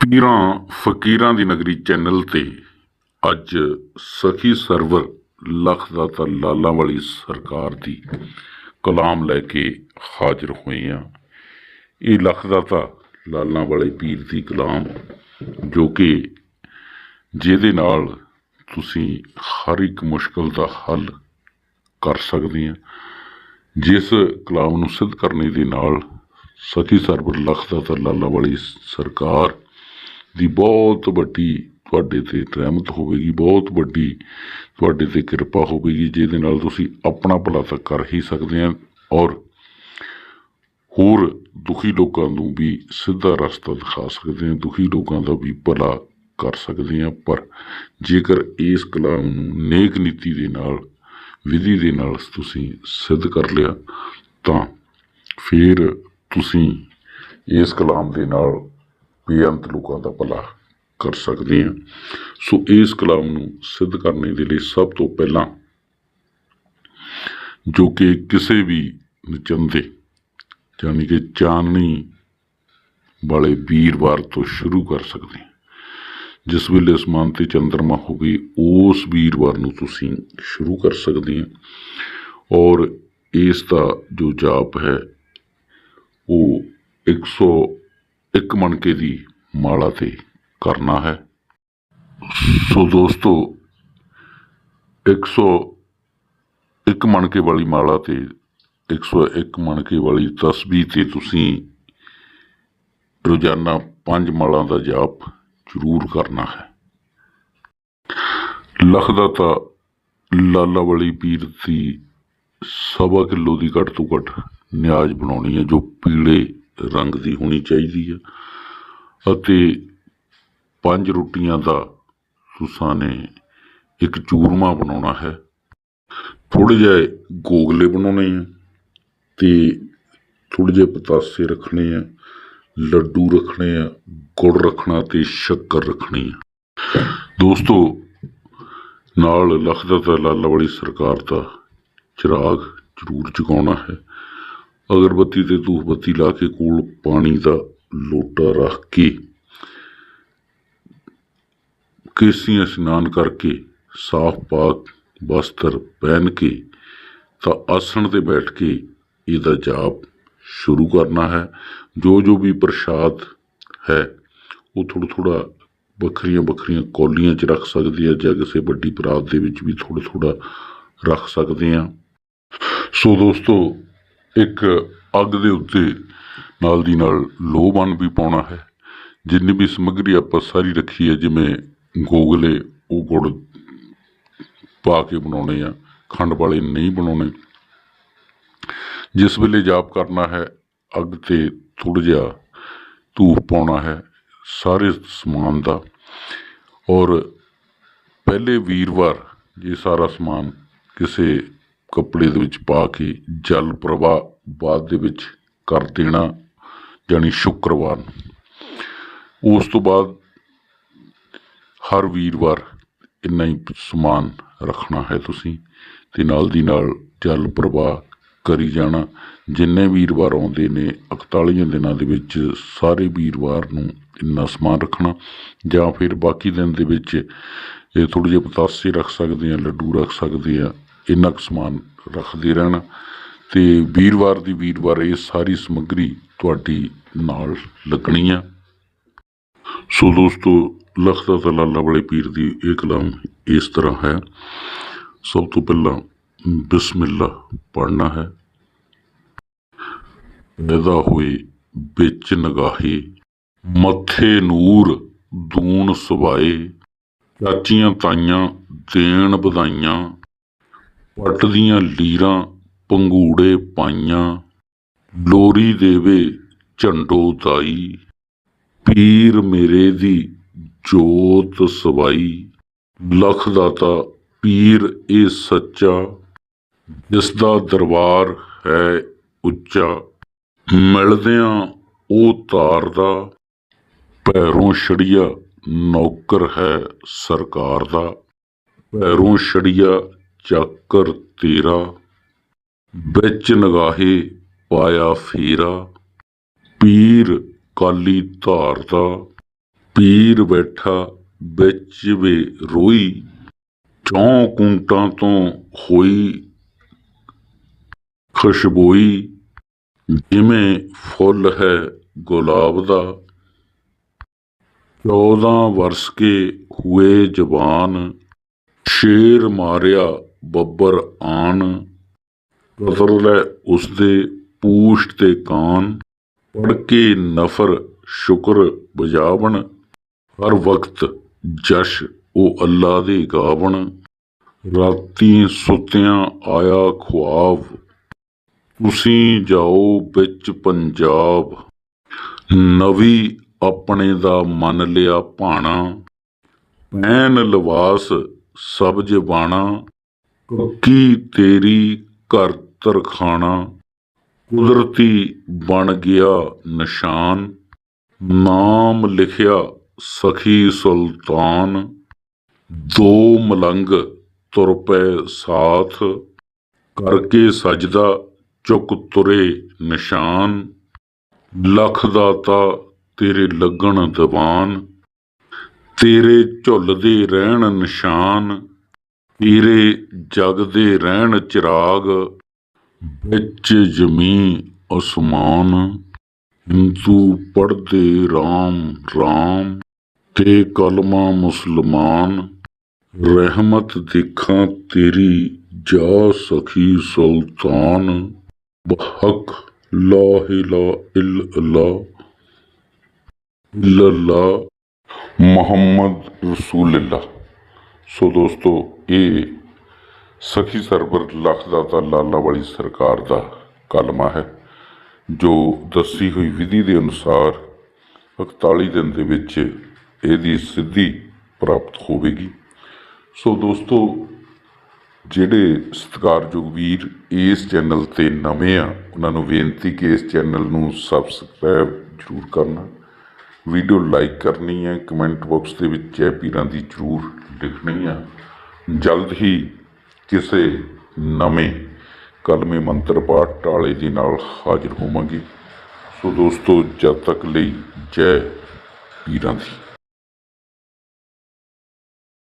ਪੀਰਾਂ ਫਕੀਰਾਂ ਦੀ ਨਗਰੀ ਚੈਨਲ ਤੇ ਅੱਜ ਸਖੀ ਸਰਵਰ ਲਖਦਾਤਾ ਲਾਲਾਂ ਵਾਲੀ ਸਰਕਾਰ ਦੀ ਕਲਾਮ ਲੈ ਕੇ ਹਾਜ਼ਰ ਹੋਏ ਆ। ਇਹ ਲਖਦਾਤਾ ਲਾਲਾਂ ਵਾਲੇ ਪੀਰ ਦੀ ਕਲਾਮ ਜੋ ਕਿ ਜਿਹਦੇ ਨਾਲ ਤੁਸੀਂ ਹਰ ਇੱਕ ਮੁਸ਼ਕਲ ਦਾ ਹੱਲ ਕਰ ਸਕਦੇ ਆ। ਜਿਸ ਕਲਾਮ ਨੂੰ ਸਿੱਧ ਕਰਨੇ ਦੇ ਨਾਲ ਸਖੀ ਸਰਵਰ ਲਖਦਾਤਾ ਲਾਲਾਂ ਵਾਲੀ ਸਰਕਾਰ ਦੀ ਬਹੁਤ ਵੱਡੀ ਤੁਹਾਡੇ ਤੇ ਰਹਿਮਤ ਹੋਵੇਗੀ, ਬਹੁਤ ਵੱਡੀ ਤੁਹਾਡੇ ਤੇ ਕਿਰਪਾ ਹੋਵੇਗੀ, ਜਿਹਦੇ ਨਾਲ ਤੁਸੀਂ ਆਪਣਾ ਭਲਾ ਤਾਂ ਕਰ ਹੀ ਸਕਦੇ ਆ ਔਰ ਹੋਰ ਦੁਖੀ ਲੋਕਾਂ ਨੂੰ ਵੀ ਸਿੱਧਾ ਰਸਤਾ ਦਿਖਾ ਸਕਦੇ ਆ, ਦੁਖੀ ਲੋਕਾਂ ਦਾ ਵੀ ਭਲਾ ਕਰ ਸਕਦੇ ਆ, ਪਰ ਜੇਕਰ ਇਸ ਕਲਾਮ ਨੂੰ ਨੇਕ ਨੀਤੀ ਦੇ ਨਾਲ, ਵਿਧੀ ਦੇ ਨਾਲ ਤੁਸੀਂ ਸਿੱਧ ਕਰ ਲਿਆ, ਤਾਂ ਫਿਰ ਤੁਸੀਂ ਇਸ ਕਲਾਮ ਦੇ ਨਾਲ ਬੇਅੰਤ ਲੋਕਾਂ ਦਾ ਭਲਾ ਕਰ ਸਕਦੇ ਹਾਂ। ਸੋ ਇਸ ਕਲਾਮ ਨੂੰ ਸਿੱਧ ਕਰਨੇ ਦੇ ਲਈ ਸਭ ਤੋਂ ਪਹਿਲਾਂ ਜੋ ਕਿ ਕਿਸੇ ਵੀ ਨਚੰਦੇ ਯਾਨੀ ਕਿ ਚਾਨਣੀ ਵਾਲੇ ਵੀਰਵਾਰ ਤੋਂ ਸ਼ੁਰੂ ਕਰ ਸਕਦੇ ਜਿਸ ਵੇਲੇ ਅਸਮਾਨ ਤੇ ਚੰਦਰਮਾ ਹੋ ਗਈ, ਉਸ ਵੀਰਵਾਰ ਨੂੰ ਤੁਸੀਂ ਸ਼ੁਰੂ ਕਰ ਸਕਦੇ ਆ ਔਰ ਇਸ ਦਾ ਜੋ ਜਾਪ ਹੈ, ਉਹ ਇੱਕ ਮਣਕੇ ਦੀ ਮਾਲਾ ਤੇ ਕਰਨਾ ਹੈ। ਸੋ ਦੋਸਤੋ 101 ਮਣਕੇ ਵਾਲੀ ਮਾਲਾ ਤੇ 101 ਮਣਕੇ ਵਾਲੀ ਤਸਬੀਹ ਤੇ ਤੁਸੀਂ ਰੋਜ਼ਾਨਾ ਪੰਜ ਮਾਲਾਂ ਦਾ ਜਾਪ ਜ਼ਰੂਰ ਕਰਨਾ ਹੈ। ਲਖਦਾਤਾ ਲਾਲਾ ਵਾਲੀ ਪੀਰ ਦੀ ਸਵਾ ਕਿਲੋ ਦੀ ਘੱਟ ਤੋਂ ਘੱਟ ਨਿਆਜ਼ ਬਣਾਉਣੀ ਹੈ, ਜੋ ਪੀਲੇ ਰੰਗ ਦੀ ਹੋਣੀ ਚਾਹੀਦੀ ਹੈ। ਅਤੇ ਪੰਜ ਰੋਟੀਆਂ ਦਾ ਤੁਸਾਂ ਨੇ ਇੱਕ ਚੂਰਮਾ ਬਣਾਉਣਾ ਹੈ। ਥੋੜੇ ਜਿਹੇ ਗੋਗਲੇ ਬਣਾਉਣੇ ਆ ਤੇ ਥੋੜੇ ਜਿਹੇ ਪਤਾਸੇ ਰੱਖਣੇ ਆ, ਲੱਡੂ ਰੱਖਣੇ ਆ, ਗੁੜ ਰੱਖਣਾ ਤੇ ਸ਼ੱਕਰ ਰੱਖਣੀ ਆ। ਦੋਸਤੋ, ਨਾਲ ਲਖਦਤ ਲਾਲਾ ਵਾਲੀ ਸਰਕਾਰ ਦਾ ਚਿਰਾਗ ਜ਼ਰੂਰ ਜਗਾਉਣਾ ਹੈ। ਅਗਰਬੱਤੀ ਤੇ ਧੂਫ ਬੱਤੀ ਲਾ ਕੇ ਕੋਲ ਪਾਣੀ ਦਾ ਲੋਟਾ ਰੱਖ ਕੇ ਕੇਸੀਆਂ ਇਸ਼ਨਾਨ ਕਰਕੇ ਸਾਫ਼ ਪਾਕ ਵਸਤਰ ਪਹਿਨ ਕੇ ਤਾਂ ਆਸਣ ਤੇ ਬੈਠ ਕੇ ਇਹਦਾ ਜਾਪ ਸ਼ੁਰੂ ਕਰਨਾ ਹੈ। ਜੋ ਜੋ ਵੀ ਪ੍ਰਸ਼ਾਦ ਹੈ, ਉਹ ਥੋੜਾ ਥੋੜਾ ਵੱਖਰੀਆਂ ਵੱਖਰੀਆਂ ਕੌਲੀਆਂ 'ਚ ਰੱਖ ਸਕਦੇ ਆ ਜਾਂ ਕਿਸੇ ਵੱਡੀ ਪਰਾਤ ਦੇ ਵਿੱਚ ਵੀ ਥੋੜਾ ਥੋੜਾ ਰੱਖ ਸਕਦੇ ਆ ਸੋ ਦੋਸਤੋ ਇੱਕ ਅੱਗ ਦੇ ਉੱਤੇ ਨਾਲ ਦੀ ਨਾਲ ਲੋਹ ਬਣ ਵੀ ਪਾਉਣਾ ਹੈ। ਜਿੰਨੀ ਵੀ ਸਮੱਗਰੀ ਆਪਾਂ ਸਾਰੀ ਰੱਖੀ ਹੈ, ਜਿਵੇਂ ਗੋਗਲੇ, ਉਹ ਗੁੜ ਪਾ ਕੇ ਬਣਾਉਣੇ ਆ, ਖੰਡ ਵਾਲੇ ਨਹੀਂ ਬਣਾਉਣੇ। ਜਿਸ ਵੇਲੇ ਜਾਪ ਕਰਨਾ ਹੈ, ਅੱਗ ਤੇ ਥੋੜਾ ਜਿਹਾ ਧੂਪ ਪਾਉਣਾ ਹੈ, ਸਾਰੇ ਸਮਾਨ ਦਾ। ਔਰ ਪਹਿਲੇ ਵੀਰਵਾਰ ਇਹ ਸਾਰਾ ਸਮਾਨ ਕਿਸੇ ਕੱਪੜੇ ਦੇ ਵਿੱਚ ਪਾ ਕੇ ਜਲ ਪ੍ਰਵਾਹ ਬਾਅਦ ਦੇ ਵਿੱਚ ਕਰ ਦੇਣਾ ਯਾਨੀ ਸ਼ੁੱਕਰਵਾਰ ਨੂੰ। ਉਸ ਤੋਂ ਬਾਅਦ ਹਰ ਵੀਰਵਾਰ ਇੰਨਾ ਹੀ ਸਮਾਨ ਰੱਖਣਾ ਹੈ ਤੁਸੀਂ ਤੇ ਨਾਲ ਦੀ ਨਾਲ ਜਲ ਪ੍ਰਵਾਹ ਕਰੀ ਜਾਣਾ। ਜਿੰਨੇ ਵੀਰਵਾਰ ਆਉਂਦੇ ਨੇ 41 ਦਿਨਾਂ ਦੇ ਵਿੱਚ ਸਾਰੇ ਵੀਰਵਾਰ ਨੂੰ ਇੰਨਾ ਸਮਾਨ ਰੱਖਣਾ। ਜਾਂ ਫਿਰ ਬਾਕੀ ਦਿਨ ਦੇ ਵਿੱਚ ਇਹ ਥੋੜ੍ਹੇ ਜਿਹੇ ਪਤਾਸੇ ਰੱਖ ਸਕਦੇ ਆ ਲੱਡੂ ਰੱਖ ਸਕਦੇ ਆ ਇੰਨਾ ਕੁ ਸਮਾਨ ਰੱਖਦੇ ਰਹਿਣਾ ਤੇ ਵੀਰਵਾਰ ਦੀ ਵੀਰਵਾਰ ਇਹ ਸਾਰੀ ਸਮੱਗਰੀ ਤੁਹਾਡੀ ਨਾਲ ਲੱਗਣੀ ਆ। ਸੋ ਦੋਸਤੋ ਲਖਦਾ ਤੇ ਲਾਲਾ ਵਾਲੇ ਪੀਰ ਦੀ ਇਹ ਕਲਾਮ ਇਸ ਤਰ੍ਹਾਂ ਹੈ। ਸਭ ਤੋਂ ਪਹਿਲਾਂ ਬਿਸਮਿਲ੍ਲਾ ਪੜ੍ਹਨਾ ਹੈ। ਪੈਦਾ ਹੋਏ ਵਿੱਚ ਨਗਾਹੇ, ਮੱਥੇ ਨੂਰ ਦੂਣ ਸਵਾਏ ਚਾਚੀਆਂ ਤਾਈਆਂ, ਦੇਣ ਵਧਾਈਆਂ ਪੱਟ ਦੀਆਂ ਲੀਰਾਂ ਪੰਗੂੜੇ ਪਾਈਆਂ। ਲੋਰੀ ਦੇਵੇ ਝੰਡੋ ਦਾਈ। ਪੀਰ ਮੇਰੇ ਦੀ ਜੋਤ ਸਵਾਈ। ਲਖ ਦਾਤਾ, ਪੀਰ ਇਹ ਸੱਚਾ। ਜਿਸ ਦਾ ਦਰਬਾਰ ਹੈ ਉੱਚਾ। ਮਿਲਦਿਆਂ ਉਹ ਤਾਰਦਾ ਪੈਰੋਂ ਛੜੀਆ ਨੌਕਰ ਹੈ ਸਰਕਾਰ ਦਾ। ਪੈਰੋਂ ਛੜੀਆ ਚਾਕਰ ਤੇਰਾ, ਵਿੱਚ ਨਗਾਹੇ ਪਾਇਆ ਫੇਰਾ। ਪੀਰ ਕਾਲੀ ਧਾਰ ਦਾ ਪੀਰ ਬੈਠਾ ਵਿੱਚ ਵੇ ਰੋਈ। ਚੌਂ ਕੁੰਟਾਂ ਤੋਂ ਹੋਈ ਖੁਸ਼ਬੋਈ, ਜਿਵੇਂ ਫੁੱਲ ਹੈ ਗੁਲਾਬ ਦਾ। ਚੌਦਾਂ ਵਰਸ ਕੇ ਹੋਏ ਜਵਾਨ, ਸ਼ੇਰ ਮਾਰਿਆ ਬੱਬਰ ਆਨ। ਕਤਲ ਲੈ ਉਸਦੇ ਪੂਛ ਤੇ ਕਾਨ। ਪੜ ਕੇ ਨਫਰ, ਸ਼ੁਕਰ, ਬਜਾਵਣ। ਹਰ ਵਕਤ ਜਸ਼ ਉਹ ਅੱਲਾ ਦੇ ਗਾਵਣ। ਰਾਤੀ ਸੁੱਤਿਆਂ ਆਇਆ ਖੁਆਬ ਤੁਸੀਂ ਜਾਓ ਵਿੱਚ ਪੰਜਾਬ। ਨਵੀ ਆਪਣੇ ਦਾ ਮੰਨ ਲਿਆ ਭਾਣਾ। ਐਨ ਲਵਾਸ ਸਬਜ ਬਾਣਾ। ਕੀ ਤੇਰੀ ਘਰ ਤਰਖਾਣਾ ਕੁਦਰਤੀ ਬਣ ਗਿਆ ਨਿਸ਼ਾਨ? ਨਾਮ ਲਿਖਿਆ ਸਖੀ ਸੁਲਤਾਨ, ਦੋ ਮਲੰਗ ਤੁਰ ਪਏ ਸਾਥ, ਕਰਕੇ ਸਜਦਾ ਚੁੱਕ ਤੁਰੇ ਨਿਸ਼ਾਨ। ਲੱਖ ਦਾਤਾ ਤੇਰੇ ਲੱਗਣ ਦੀਵਾਨ, ਤੇਰੇ ਝੁੱਲਦੇ ਰਹਿਣ ਨਿਸ਼ਾਨ। ਪੀਰੇ ਜਗਦੇ ਰਹਿਣ ਚਿਰਾਗ, ਵਿੱਚ ਜ਼ਮੀ ਅਸਮਾਨ। ਹਿੰਦੂ ਪੜਦੇ ਰਾਮ ਰਾਮ ਤੇ ਕਲਮਾ ਮੁਸਲਮਾਨ। ਰਹਿਮਤ ਦੇਖਾਂ ਤੇਰੀ, ਜਾ ਸਖੀ ਸੁਲਤਾਨ। ਬਹਕ ਲਾ ਇਲਾ ਇਲਾ ਇਲਾ ਮੁਹੰਮਦ ਰਸੂਲullah ਸੋ ਦੋਸਤੋ ਇਹ ਸਖੀ ਸਰਵਰ ਲਖਦਾਤਾ ਲਾਲਾ ਵਾਲੀ ਸਰਕਾਰ ਦਾ ਕਲਮਾ ਹੈ, ਜੋ ਦੱਸੀ ਹੋਈ ਵਿਧੀ ਦੇ ਅਨੁਸਾਰ 41 ਦਿਨ ਦੇ ਵਿੱਚ ਇਹਦੀ ਸਿੱਧੀ ਪ੍ਰਾਪਤ ਹੋਵੇਗੀ। ਸੋ ਦੋਸਤੋ, ਜਿਹੜੇ ਸਤਿਕਾਰਯੋਗ ਵੀਰ ਇਸ ਚੈਨਲ ਤੇ ਨਵੇਂ ਆ, ਉਹਨਾਂ ਨੂੰ ਬੇਨਤੀ ਕਿ ਇਸ ਚੈਨਲ ਨੂੰ ਸਬਸਕ੍ਰਾਈਬ ਜ਼ਰੂਰ ਕਰਨਾ। ਵੀਡੀਓ ਲਾਈਕ ਕਰਨੀ ਹੈ, ਕਮੈਂਟ ਬਾਕਸ ਦੇ ਵਿੱਚ ਜੈ ਪੀਰਾਂ ਦੀ ਜ਼ਰੂਰ ਲਿਖਣੀ ਆ। ਜਲਦ ਹੀ ਕਿਸੇ ਨਵੇਂ ਕਲਮੇ ਮੰਤਰ ਪਾਠ ਟਾਲੇ ਦੇ ਨਾਲ ਹਾਜ਼ਰ ਹੋਵਾਂਗੇ। ਸੋ ਦੋਸਤੋ, ਜਦ ਤੱਕ ਲਈ ਜੈ ਪੀਰਾਂ ਦੀ।